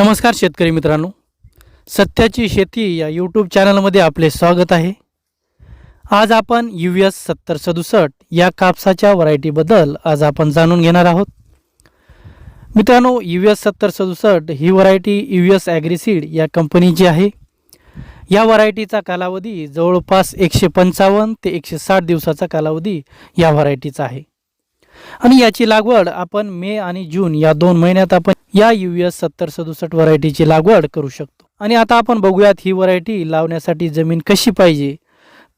नमस्कार शेतकरी मित्रांनो. सत्याची शेती या यूट्यूब चॅनलमध्ये आपले स्वागत आहे. आज आपण यू एस सत्तर सदुसष्ट या कापसाच्या व्हरायटीबद्दल आज आपण जाणून घेणार आहोत. मित्रांनो यू एस सत्तर सदुसष्ट ही व्हरायटी यू एस ॲग्रिसीड या कंपनीची आहे. या व्हरायटीचा कालावधी जवळपास एकशे पंचावन्न ते एकशे साठ दिवसाचा कालावधी या व्हरायटीचा आहे. आणि याची लागवड आपण मे आणि जून या दोन महिन्यात आपण या यू एस सत्तर सदुसष्ट व्हरायटीची लागवड करू शकतो. आणि आता आपण बघूयात ही व्हरायटी लावण्यासाठी जमीन कशी पाहिजे.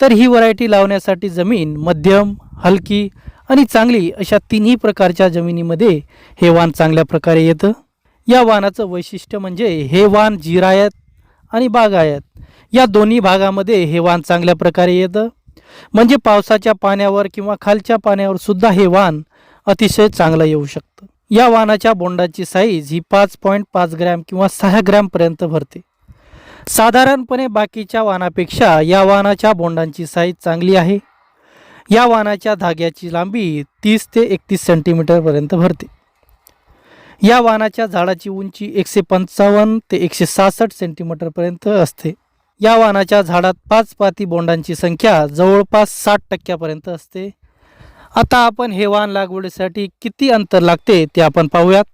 तर ही व्हरायटी लावण्यासाठी जमीन मध्यम हलकी आणि चांगली अशा तिन्ही प्रकारच्या जमिनीमध्ये हे वाण चांगल्या प्रकारे येतं. या वाणाचं वैशिष्ट्य म्हणजे हे वाण जिरायत आणि बागायत. या दोन्ही भागामध्ये हे वाण चांगल्या प्रकारे येतं. म्हणजे पावसाच्या पाण्यावर किंवा खालच्या पाण्यावर सुद्धा हे वाण अतिशय चांगलं येऊ शकतं. या वाणाच्या बोंडाची साईज ही पाच पॉईंट पाच ग्रॅम किंवा सहा ग्रॅमपर्यंत भरते. साधारणपणे बाकीच्या वाणापेक्षा या वाणाच्या बोंडांची साईज चांगली आहे. या वाणाच्या धाग्याची लांबी तीस ते एकतीस सेंटीमीटरपर्यंत भरते. या वाणाच्या झाडाची उंची एकशे पंचावन्न ते एकशे सहासष्ट सेंटीमीटरपर्यंत असते. या वाणाच्या झाडात पाच पाती बोंडांची संख्या जवळपास साठ टक्क्यापर्यंत असते. आता आपण हे वाण लागवडीसाठी किती अंतर लागते ते आपण पाहूयात.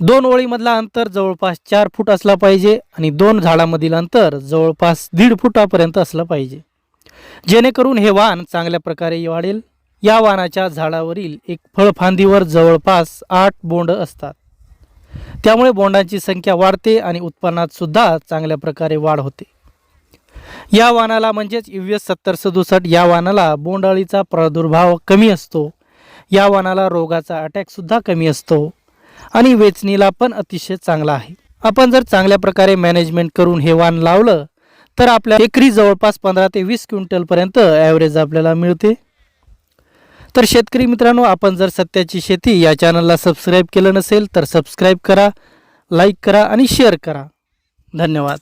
दोन ओळीमधला अंतर जवळपास चार फूट असला पाहिजे आणि दोन झाडामधील अंतर जवळपास दीड फुटापर्यंत असलं पाहिजे. जेणेकरून हे वाण चांगल्या प्रकारे वाढेल. या वाहनाच्या झाडावरील एक फळफांदीवर जवळपास आठ बोंड असतात. त्यामुळे बोंडांची संख्या वाढते आणि उत्पन्नात सुद्धा चांगल्या प्रकारे वाढ होते. या वाणाला म्हणजेच यू एस सत्तर सदुसष्ट या वाणाला बोंडाळीचा प्रादुर्भाव कमी असतो. या वाणाला रोगाचा अटॅकसुद्धा कमी असतो आणि वेचणीला पण अतिशय चांगला आहे. आपण जर चांगल्या प्रकारे मॅनेजमेंट करून हे वाण लावलं तर आपल्या एकरी जवळपास पंधरा ते वीस क्विंटलपर्यंत ॲव्हरेज आपल्याला मिळते. तर शेतकरी मित्रांनो आपण जर सत्याची शेती या चॅनलला सबस्क्राईब केलं नसेल तर सबस्क्राईब करा लाईक करा आणि शेअर करा. धन्यवाद.